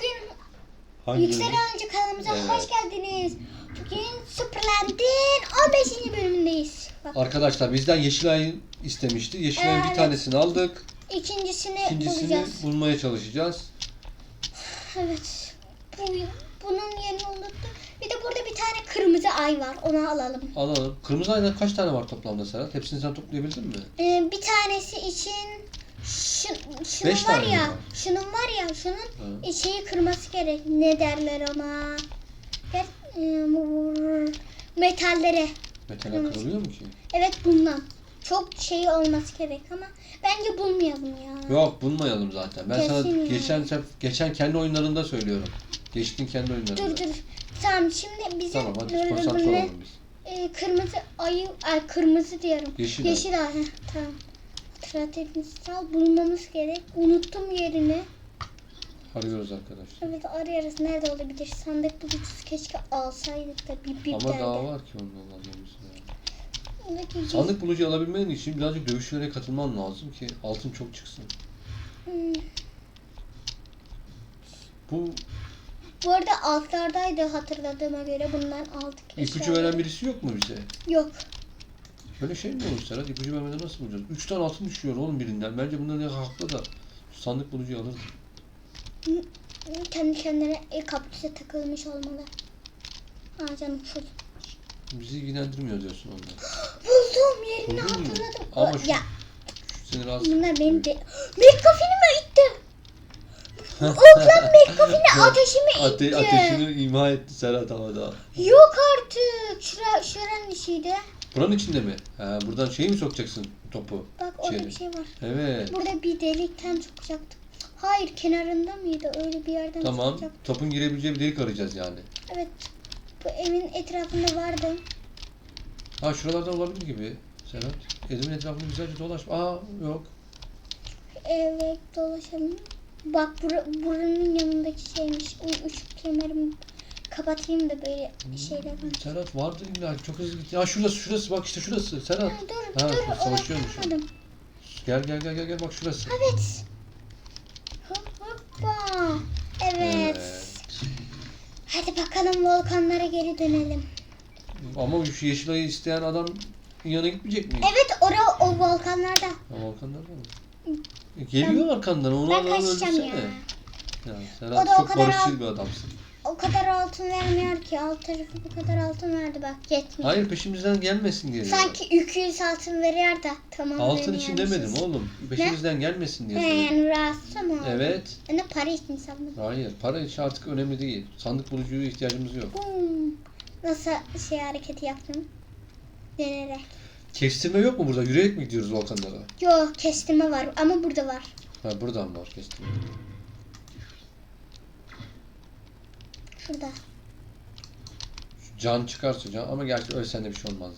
Bugün Hangi Yüksel bölüm? Oyuncu kanalımıza Evet. hoş geldiniz. Bugün Superland'in 15. bölümündeyiz. Bak, Arkadaşlar bizden Yeşilay istemişti. Yeşilay'ın Evet. bir tanesini aldık. ikincisini İkincisini bulacağız. bulmaya çalışacağız. Evet. Bu, bunun yerini unuttum. Bir de burada bir tane kırmızı ay var. Onu alalım. Alalım. Kırmızı aydan kaç tane var toplamda Serhat? Hepsini sen toplayabildin mi? Ee, bir tanesi için şu, şunun Beş var tane mi ya, var? şunun var ya, şunun Ha. şeyi kırması gerek. Ne derler ona? Gel, e, bu-. Metale kırılıyor mu ki? Evet bundan. Çok şey olması gerek ama bence bulmayalım ya. Yok bulmayalım zaten. Ben sana Kesin geçen sef- geçen kendi oyunlarında söylüyorum. Geçtin kendi oyunlarında. Dur dur. Tamam şimdi bize Tamam hadi konsantre olalım biz. Ee, kırmızı ayı, ay kırmızı diyorum. Yeşil. Yeşil ay. heh, Tamam. Stratejiksel bulmamız gerek. Unuttum yerini. Arıyoruz arkadaşlar. Evet ararız. Nerede olabilir? Sandık bulucusu keşke alsaydık da bir bir Ama daha var ki ondan almamız. Ondaki Sandık bulucu alabilmen için birazcık dövüşlere katılman lazım ki altın çok çıksın. Hmm. Bu Bu arada altlardaydı hatırladığıma göre bundan aldık. ipucu veren birisi yok mu bize? Yok. Böyle şey mi olur Serhat? İpucu vermeden nasıl bulacağız? Üç tane altın düşüyor oğlum birinden. Bence bunların ne haklı da. Sandık bulucuyu alırız. Kendi kendine el kaktüse takılmış olmalı. Aa canım full. Bizi ilgilendirmiyor diyorsun ondan. Buldum yerini Buldun mu? hatırladım. Ama şu- ya Şu seni rahatsız bunlar benim de... Mekafini mi itti? Okla Mekafini ateşimi itti. Ate ateşini imha etti Serhat havada. Yok artık. Şura, şuranın işiydi. Buranın içinde mi? Ha, buradan şeyi mi sokacaksın topu? Bak orada İçeri. bir şey var. Evet. Burada bir delikten sokacaktım. Hayır kenarında mıydı? Öyle bir yerden Tamam. sokacaktım. Topun girebileceği bir delik arayacağız yani. Evet. Bu evin etrafında vardı. Ha şuralardan olabilir gibi. Serhat. Evimin etrafını güzelce dolaş. Aa yok. Evet dolaşalım. Bak bura, buranın yanındaki şeymiş. O ışık kemerimi kapatayım da böyle şeyler var. Serhat vardı ki, çok hızlı gitti. Ya şurası şurası bak işte şurası Serhat. Ha, dur Ha, dur savaşıyormuş. Gel gel gel gel gel bak şurası. Evet. Hop hoppa. Evet. Hadi bakalım volkanlara geri dönelim. Ama şu Yeşilay'ı isteyen adam yanına gitmeyecek mi? Evet ora o volkanlarda. Ha, Volkan nerede o? E, Geliyor arkandan onu Ben kaçacağım ya. Ya O Serhat da çok barışçıl bir adamsın. O kadar altın vermiyor ki. Alt tarafı bu kadar altın verdi bak yetmiyor. Hayır peşimizden gelmesin diye. Sanki 200 altın veriyor da tamam. Altın için demedim oğlum. Peşimizden gelmesin diye He söyledim. yani rahatsız oldun? Evet. Ben de para için sandım. Hayır. Para işi artık önemli değil. Sandık bulucuya ihtiyacımız yok. Hmm. Nasıl şey hareketi yaptım? Denerek. Kestirme yok mu burada? Yürüyerek mi gidiyoruz volkanlara? Yok kestirme var ama burada var. Ha buradan var kestirme. Şurada. Şu can çıkarsa can ama gerçi ölsen de bir şey olmaz.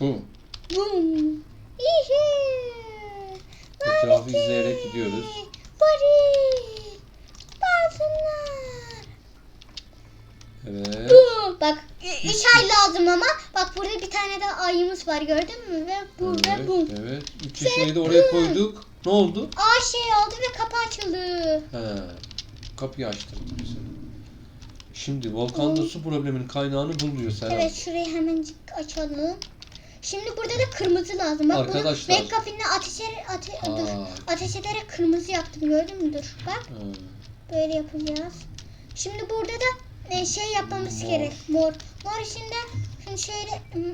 Bu. İyi. Etrafı izleyerek gidiyoruz. Bari. Bazılar. Evet. Bu. Bak üç ay lazım ama bak burada bir tane de ayımız var gördün mü? Ve bu Evet, ve bu. evet. Üç yeşilayı da oraya koyduk. Ne oldu? Aa şey oldu ve kapı açıldı. He. Kapıyı açtım. Şimdi volkanda su probleminin kaynağını bul diyor Serhat. Evet şurayı hemencik açalım. Şimdi burada da kırmızı lazım. Bak Arkadaşlar. bunu Mekkafin'le ateş, ate, dur, Aa. ateş ederek kırmızı yaptım gördün mü? Dur bak Ha. böyle yapacağız. Şimdi burada da e, şey yapmamız Mor. gerek. Mor. Mor için de şimdi şöyle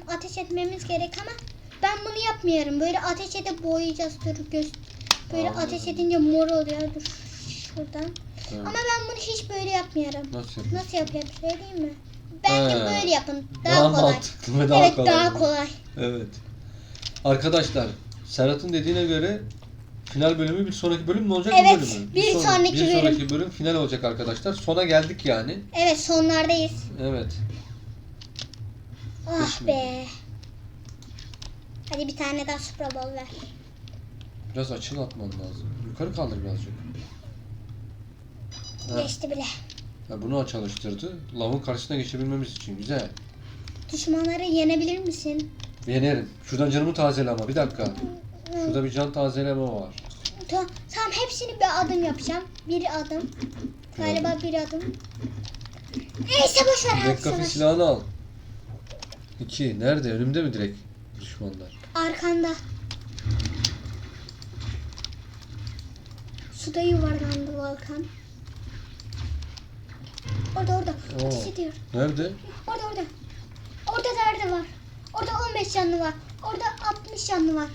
ateş etmemiz gerek ama ben bunu yapmıyorum. Böyle ateş edip boyayacağız. Dur göz. Böyle Anladım. ateş edince mor oluyor. Dur şuradan. Ha. Ama ben bunu hiç böyle yapmıyorum. Nasıl? Nasıl yapıyorum söyleyeyim mi? Bence He. böyle yapın. Daha, Daha kolay. mantıklı ve daha evet kolay. daha kolay. Evet. Arkadaşlar Serhat'ın dediğine göre final bölümü bir sonraki bölüm mü olacak Evet, bu bölümü? bir sonraki bir bölüm. sonraki bölüm final olacak arkadaşlar. Sona geldik yani. Evet sonlardayız. Evet. Ah Geçmedi. be. Hadi bir tane daha Super Bowl ver. Biraz açıl atman lazım. Yukarı kaldır birazcık. Ha, Geçti bile. ha, bunu çalıştırdı. Lavın karşısına geçebilmemiz için. Güzel. Düşmanları yenebilir misin? Yenerim. Şuradan canımı tazele ama. Bir dakika. Şurada bir can tazeleme var. Tamam, tamam hepsini bir adım yapacağım. Bir adım. Galiba bir adım. Neyse boş ver hadi savaş. silahını al. İki. Nerede? Önümde mi direkt düşmanlar? Arkanda. Suda yuvarlandı Volkan. Orada orada. Oo. Ateş ediyor. Nerede? Orada orada. Orada nerede var? Orada 15 canlı var. Orada 60 canlı var.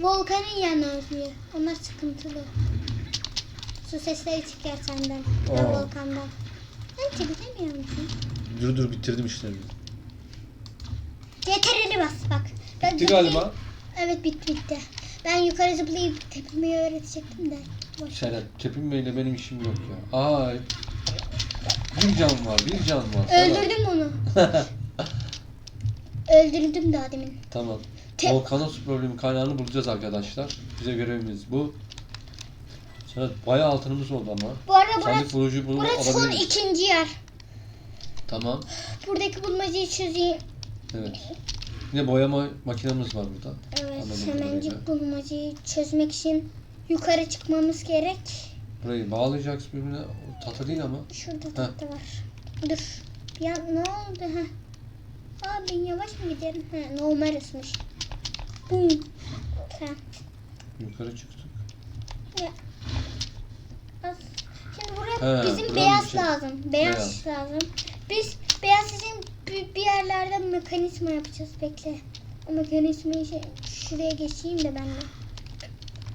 Volkan'ın yanına özlüyor. Onlar sıkıntılı. Su sesleri çıkıyor senden. Ve Aa. Volkan'dan. Ben çeviremiyor musun? Dur dur bitirdim işlerini. CTRL'i bas bak. Ben Bitti galiba. Evet bitti bitti. Ben yukarı zıplayıp tepinmeyi öğretecektim de. Boş. Serhat tepinmeyle benim işim yok ya. Ay. Bir can var, bir can var. Öldürdüm onu. Öldürdüm daha demin. tamam. Te- Volkanın su problemi kaynağını bulacağız arkadaşlar. Bize görevimiz bu. Serhat bayağı altınımız oldu ama. Bu arada burası, Sandık bunu burası son alabiliriz. ikinci yer. Tamam. Buradaki bulmacayı çözeyim. Evet. Yine boyama makinamız var burada. Evet Anladım hemencik bulmacayı çözmek için yukarı çıkmamız gerek. Burayı bağlayacaksın birbirine. Tahta değil ama. Şurada tahta var. Dur. An ne oldu ha? Aa ben yavaş mı giderim? Ha numarasmış. Bum. Tamam. Yukarı çıktık. Az. Şimdi buraya He, bizim buranın beyaz içi. lazım. Beyaz, Beyaz. lazım. Biz beyaz için bir, bir yerlerde mekanizma yapacağız. Bekle. O mekanizmayı şey, şuraya geçeyim de ben de.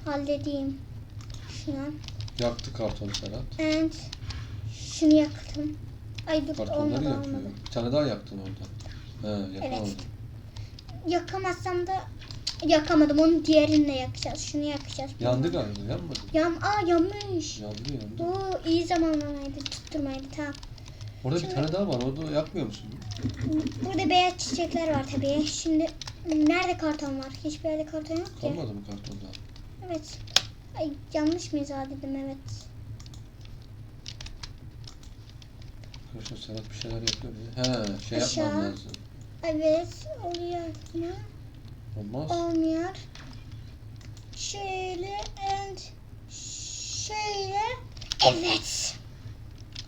Halledeyim. Şuna. Yaktı karton Serhat. And şunu yaktım. Ay dur olmadı yakıyor. olmadı. Bir tane daha yaktın orada. He yakamadım. Yakamazsam da yakamadım. Onu diğerinle yakacağız. Şunu yakacağız. Yandı galiba yanmadı. Yan, aa yanmış. Yandı yandı. Oo iyi zamanlamaydı. Tutturmaydı tamam. Orada bir Şimdi- tane daha var. Orada yakmıyor musun? Burada beyaz çiçekler var tabii. Şimdi nerede karton var? Hiçbir yerde karton yok ki. Kalmadı mı karton daha? Evet. Ay yanlış mı izah dedim evet. Arkadaşlar Serhat bir şeyler yapıyor. ya. He şey Aşağı. yapmam lazım. Evet oluyor mu? Olmaz. Olmuyor. Şöyle and şöyle. Evet.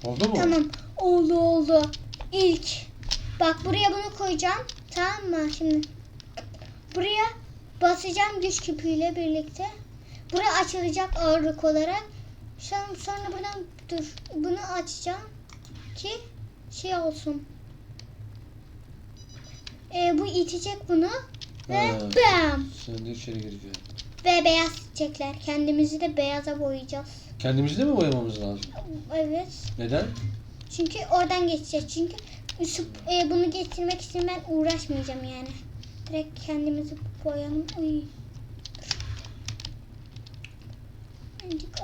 Oldu mu? Tamam. Oldu oldu. İlk. Bak buraya bunu koyacağım. Tamam mı? Şimdi buraya basacağım güç küpüyle birlikte. Bura açılacak ağırlık olarak. Sonra buradan dur. Bunu açacağım ki şey olsun. Ee, bu itecek bunu ve Ha. bam Sen de içeri gireceksin. ve beyaz çiçekler. Kendimizi de beyaza boyayacağız. Kendimizi de mi boyamamız lazım? Evet. Neden? Çünkü oradan geçeceğiz. Çünkü e, bunu getirmek için ben uğraşmayacağım yani. Direkt kendimizi boyayalım. Uy.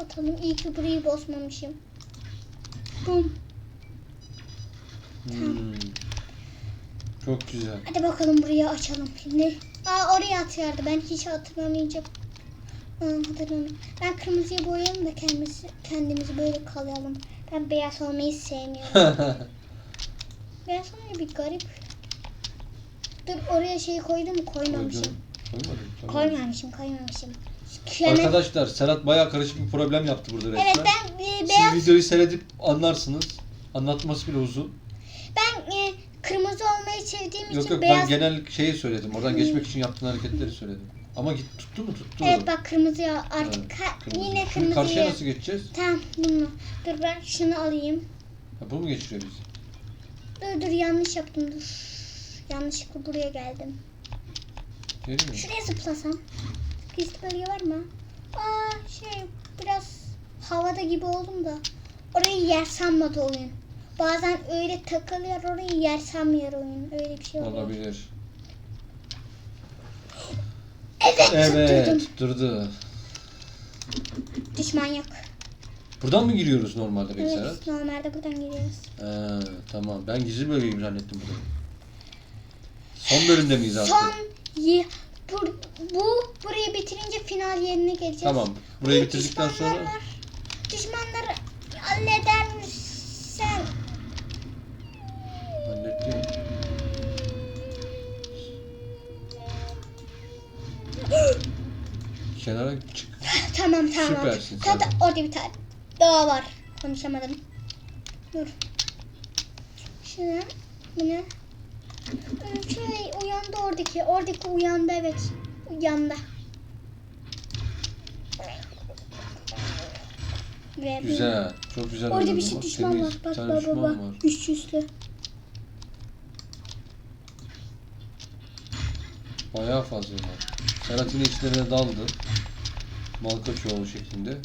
Atalım. İyi ki burayı bozmamışım. Bum. Hmm. Çok güzel. Hadi bakalım burayı açalım şimdi. Aa oraya atıyordu. Ben hiç hatırlamayacağım. Aa, hatırlamıyorum. Ben kırmızıya boyayalım da kendimizi, kendimizi böyle kalayalım. Ben beyaz olmayı sevmiyorum. Beyaz olunca bir garip. Dur oraya şey koydum mu? Koymamışım. Koydum. Koymadım. tamam. Koymamışım, koymamışım. Hemen- Arkadaşlar Serhat bayağı karışık bir problem yaptı burada resmen. Evet ben e, Siz beyaz videoyu seyredip anlarsınız. Anlatması bile uzun. Kırmızı olmayı sevdiğim Yok için yok beyaz ben genel şeyi söyledim. Oradan geçmek için yaptığın hareketleri söyledim. Ama git tuttu mu tuttu. Evet bak kırmızıya artık Evet, ha- kırmızı. yine Şimdi karşıya nasıl geçeceğiz? Tamam bunu. Dur ben şunu alayım. Ha, bu mu geçiriyor bizi? Dur dur yanlış yaptım dur. Yanlışlıkla buraya geldim. Değil mi? Şuraya zıplasam. Gizli bölge var mı? Aa şey biraz havada gibi oldum da. Orayı yer sanmadı oyun. Bazen öyle takılıyor orayı yer sanmıyor oyun. Öyle bir şey oluyor. Olabilir. Evet, Evet tutturdum. tutturdu. Düşman yok. Buradan mı giriyoruz normalde peki Serhat? Evet normalde buradan giriyoruz. Ha, tamam. Ben gizli bölgeyim zannettim burayı. Son bölümde miyiz artık? Son ye, bu, bu burayı bitirince final yerine geleceğiz. Tamam. Burayı bitirdikten düşmanlar sonra var. Düşmanları halleder Kenara çık. Tamam tamam. Süpersin Zaten Serhat. orada bir tane daha var. Konuşamadım. Dur. Şuna. Bu ne? Ee, Şey uyandı oradaki. Oradaki uyandı evet. Uyandı. Ve Güzel. Çok güzel Orada bir şey düşman var. Bak tane bak düşman bak. var. Güç üstü. Bayağı fazla var. Serhat yine içlerine daldı. Malkaçoğlu şeklinde.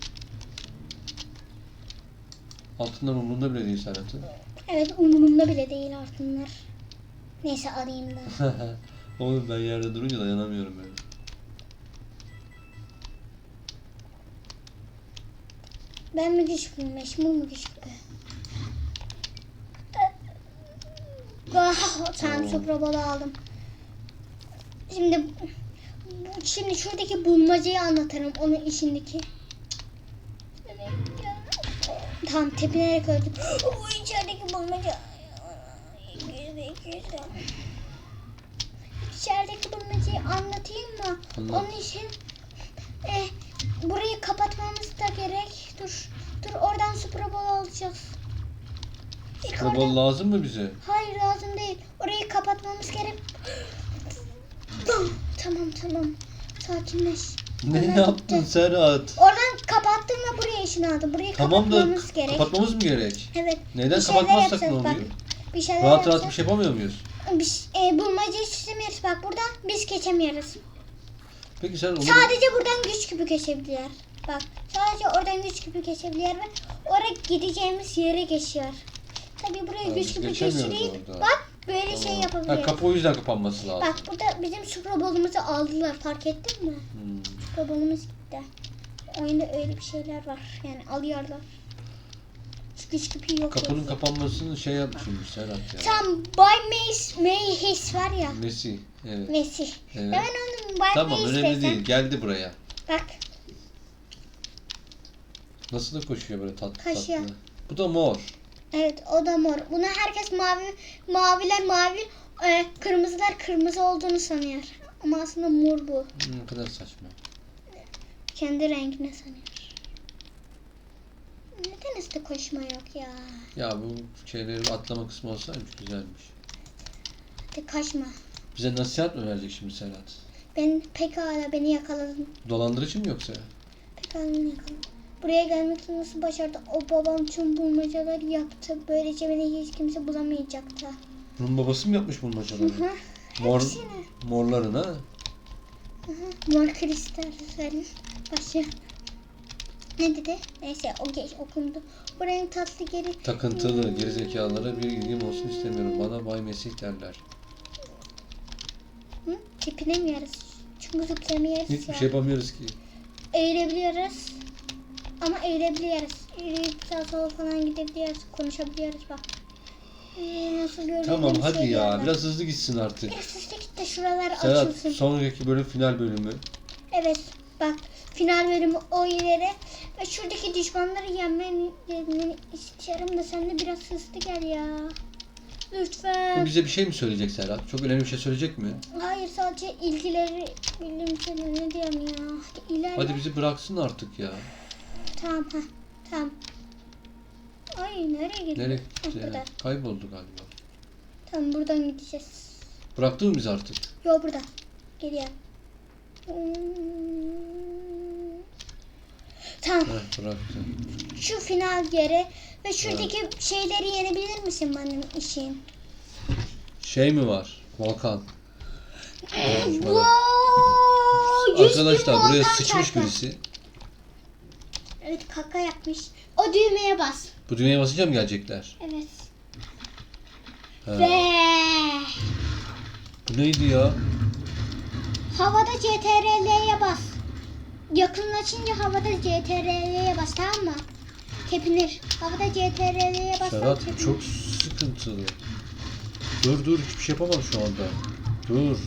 Altından umurunda bile değil Serhat'ın. Evet umurumda bile değil altınlar. Neyse alayım da. Oğlum ben yerde durunca dayanamıyorum böyle. Ben mi güçlüyüm? Meşmur mu güçlü? Ah, tamam sofra balığı aldım. Şimdi şimdi şuradaki bulmacayı anlatırım onun içindeki. Tamam tepinerek öldüm. O içerideki bulmaca. İçerideki bulmacayı anlatayım mı? Anlat. Onun için e, burayı kapatmamız da gerek. Dur. Dur oradan Super Bowl alacağız. Oradan- lazım mı bize? Hayır lazım değil. Orayı kapatmamız gerek. Tamam tamam. Sakinleş. Ne Hemen yaptın gitti. Serhat? Oradan kapattım ve buraya işini aldım. Burayı Tamam da kapatmamız gerek. kapatmamız mı gerek? evet. Neden şeyler kapatmazsak ne yapacağız, bak. oluyor? Bir şeyler Rahat rahat bir yapacağız. şey yapamıyor muyuz? Bir ş- e, bulmacayı çözemiyoruz. Bak buradan biz geçemiyoruz. Peki sen onu... Sadece buradan güç küpü geçebiliyor. Bak sadece oradan güç küpü geçebiliyor ve oraya gideceğimiz yere geçiyor. Tabii buraya güç küpü geçemiyoruz geçireyim. orada. Bak böyle şey Tamam. Ha, yapabiliyoruz. kapı o yüzden kapanması lazım. Bak burada bizim Super Bowl'umuzu aldılar fark ettin mi? Hmm. Super Bowl'umuz gitti. Oyunda öyle bir şeyler var. Yani alıyorlar. Güç küpü yok. Kapının yazıyor. kapanmasını şey yapmışım Serhat ya. Tam Bay Mace, Mayhes var ya. Messi. Evet. Messi. Evet. Hemen onun Bay Tamam Mace önemli desem. değil. Geldi buraya. Bak Nasıl da koşuyor böyle tatlı Koşuyor. tatlı. Bu da mor. Evet o da mor. Bunu herkes mavi, maviler mavi, e, kırmızılar kırmızı olduğunu sanıyor. Ama aslında mor bu. Hmm, Ne kadar saçma. Kendi rengine sanıyor. Neden hızlı koşma yok ya? Ya bu şeyleri atlama kısmı olsaymış güzelmiş. Hadi kaçma. Bize nasihat mı verecek şimdi Serhat? Ben pekala beni yakaladın. Dolandırıcı mı yoksa? Pekala beni yakaladın. Buraya gelmek nasıl başardı? O babam tüm bulmacaları yaptı. Böylece beni hiç kimse bulamayacaktı. Bunun babası mı yapmış Hı bulmacaları? hı. Mor, Hepsini. morların ha? Hı hı. Mor kristallerin başı. Ne dedi? Neyse o geç okundu. Bu renk tatlı geri. Takıntılı gerizekalılara bir ilgim olsun istemiyorum. Bana Bay Mesih derler. Hı? Tepinemiyoruz. Çünkü zıplamıyoruz Hiçbir ya. şey yapamıyoruz ki. Eğilebiliyoruz. Ama eğilebiliyoruz. Eğilip sağa sola falan gidebiliyoruz. Konuşabiliyoruz bak. Ee, nasıl gördüğünüz Tamam hadi şeyler ya var. biraz hızlı gitsin artık. Biraz hızlı git de şuralar Serhat açılsın. sonraki bölüm final bölümü. Evet bak final bölümü o ileri ve şuradaki düşmanları yenmeni yenmeni istiyorum da sen de biraz hızlı gel ya. Bu Lütfen. bize bir şey mi söyleyecek Serhat? Çok önemli bir şey söyleyecek mi? Hayır sadece ilgileri bildiğim şey ne diyorum ya. İlerle. Hadi bizi bıraksın artık ya. Tamam ha. Tamam. Ay nereye gidiyor? Nereye gitti burada. ya? Kayboldu galiba. Tamam buradan gideceğiz. Bıraktı mı bizi artık? Yo burada. Geliyor. Hmm. Tamam. Heh, bıraktı. Şu final yeri ve şuradaki şeyleri yenebilir misin benim işin? Şey mi var? Volkan. Wow! Arkadaşlar buraya sıçmış çarptı. birisi. Evet kaka yapmış. O düğmeye bas. Bu düğmeye basınca mı gelecekler? Evet. Ha. Ve Bu neydi ya? havada CTRL'ye bas. Yakınlaşınca havada CTRL'ye bas tamam mı? Tepinir. Havada CTRL'ye bas. Serhat çok sıkıntılı. Dur dur hiçbir şey yapamam şu anda. Dur.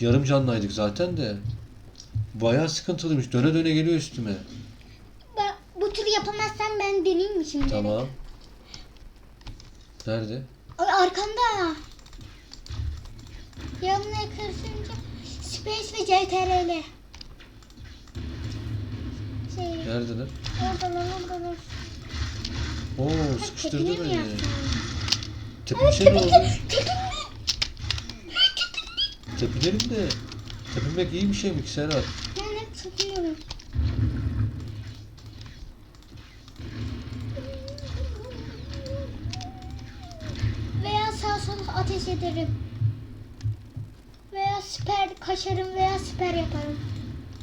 Yarım canlıydık zaten de. Bayağı sıkıntılıymış. Döne döne geliyor üstüme. Bak, bu tür yapamazsan ben deneyeyim mi şimdi? Tamam. Nerede? Ay arkanda. Yanına yaklaşınca Space ve CTRL. Neredeler? Oradalar oradalar. Oo Tepine sıkıştırdı mi beni. yaptın? Tepinçe ne oldu? Tepine. Tepinelim de. Tepinmek iyi bir şey mi ki Serhat? Yani tepiniyorum. Veya sağ sola ederim. Veya siper kaçarım veya siper yaparım.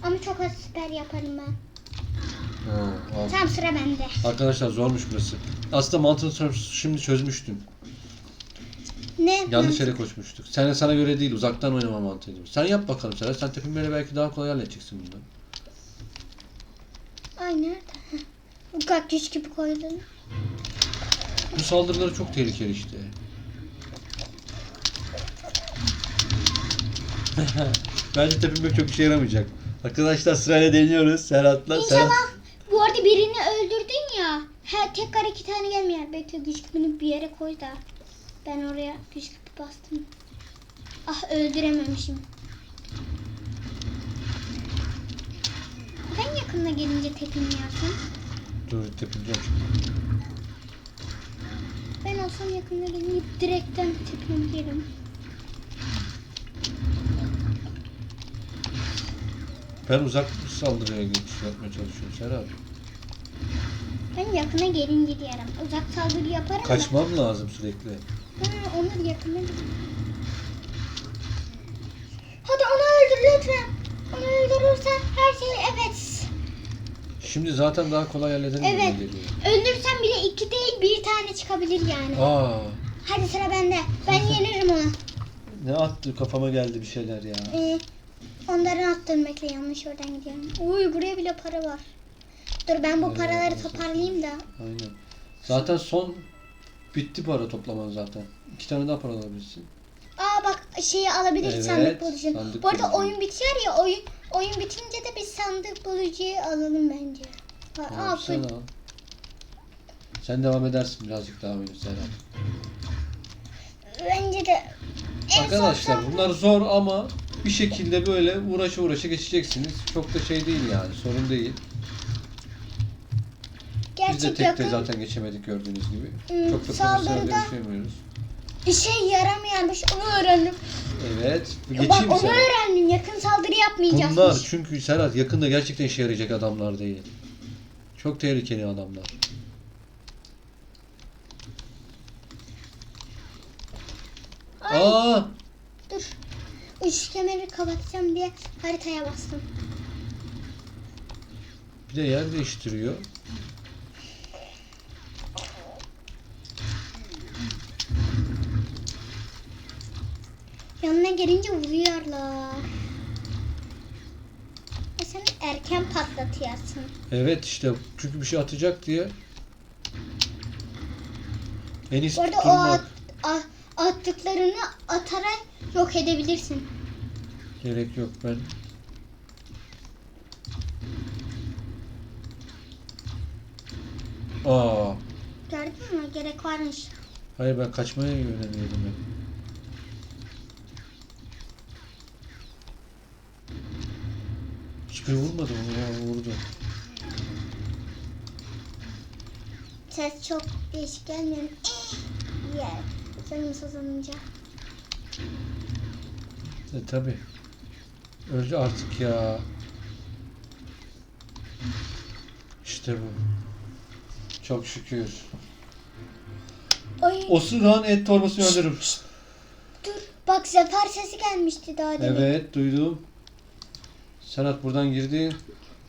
Ama çok az siper yaparım ben. Ha, al. Tam sıra bende. Arkadaşlar zormuş burası. Aslında mantığını şimdi çözmüştüm. Ne? Yanlış yere koşmuştuk. Sen sana göre değil uzaktan oynama mantığıydı. Sen yap bakalım Serhat. Sen tepinmeyle belki daha kolay halledeceksin bunu. Ay nerede? Bu kaktüs gibi koydun. Bu saldırıları çok tehlikeli işte. Bence tepinmek çok işe yaramayacak. Arkadaşlar sırayla deniyoruz. Serhat'la. Serhat. İnşallah bu arada birini öldürdün ya. Her tekrar iki tane gelmiyor. Bekle güç küpünü bir yere koy da. Ben oraya güç küpü bastım. Ah öldürememişim. Ben yakınına gelince tepinmiyorsun. Dur tepineceğim şimdi. Ben olsam yakınına gelince direkten tepinirim. Ben uzak saldırıya geçiş yapmaya çalışıyorum Serhat. Ben yakına gelince diyorum. Uzak saldırı yaparım da. Kaçmam lazım sürekli. Ha, onlar yakına Hadi onu öldür lütfen. Onu öldürürsen her şey evet. Şimdi zaten daha kolay hallederim gibi Evet. geliyor. Öldürsen bile iki değil bir tane çıkabilir yani. Aa, Hadi sıra bende. Ben yenirim onu. ne attı kafama geldi bir şeyler ya. Ee, onların attırmakla yanlış oradan gidiyorum. Uy buraya bile para var. Dur ben bu Evet, paraları toparlayayım da. Aynen. Zaten son bitti para toplaman zaten. İki tane daha para alabilirsin. Aa bak şeyi alabiliriz Evet, sandık bulucu. sandık Bu arada bulucu. oyun bitiyor ya oyun oyun bitince de biz sandık bulucuyu alalım bence. Tamam, aa, sen al. Sen devam edersin birazcık daha oyunu Serhat. bence de en Arkadaşlar bunlar zor ama bir şekilde böyle uğraşa uğraşa geçeceksiniz. Çok da şey değil yani sorun değil. Biz de gerçek tek de yakın zaten geçemedik gördüğünüz gibi. Hmm, Çok da profesyonel saldırıda- görüşemiyoruz. işe yaramayanmış onu öğrendim. Evet. Bak Geçeyim mi onu sana? öğrendim. Yakın saldırı yapmayacakmış. Bunlar çünkü Serhat yakında gerçekten işe yarayacak adamlar değil. Çok tehlikeli adamlar. Ay, Aa! Üç kemeri kapatacağım diye haritaya bastım. Bir de yer değiştiriyor. Yanına gelince vuruyorlar. E sen erken patlatıyorsun. Evet işte çünkü bir şey atacak diye. En iyisi Bu arada o tutturmak. at, a- attıklarını atarak yok edebilirsin. Gerek yok ben. Aa, Gördün mü? Gerek varmış. hayır ben kaçmaya yöneliyordum ben. Hiçbiri vurmadı onu ya vurdu. Ses çok değişik gelmiyor. Yer. Canım sızlanınca. E tabi. Öldü artık ya. İşte bu. Çok şükür. Ay O sırağın et torbasını öldürürüm. dur. Bak zafer sesi gelmişti daha demin. Evet duydum. Serhat buradan girdi.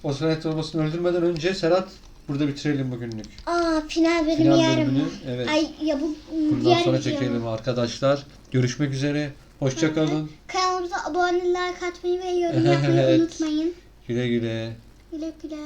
O sırağın et torbasını öldürmeden önce Serhat burada bitirelim bugünlük. Aa final bölümü Final yarın. bölümünü evet. Ay ya bu Bundan sonra çekelim arkadaşlar. Görüşmek üzere. Hoşça kalın. Kanalımıza abone like atmayı ve yorum yapmayı Evet. unutmayın. Güle güle. Güle güle.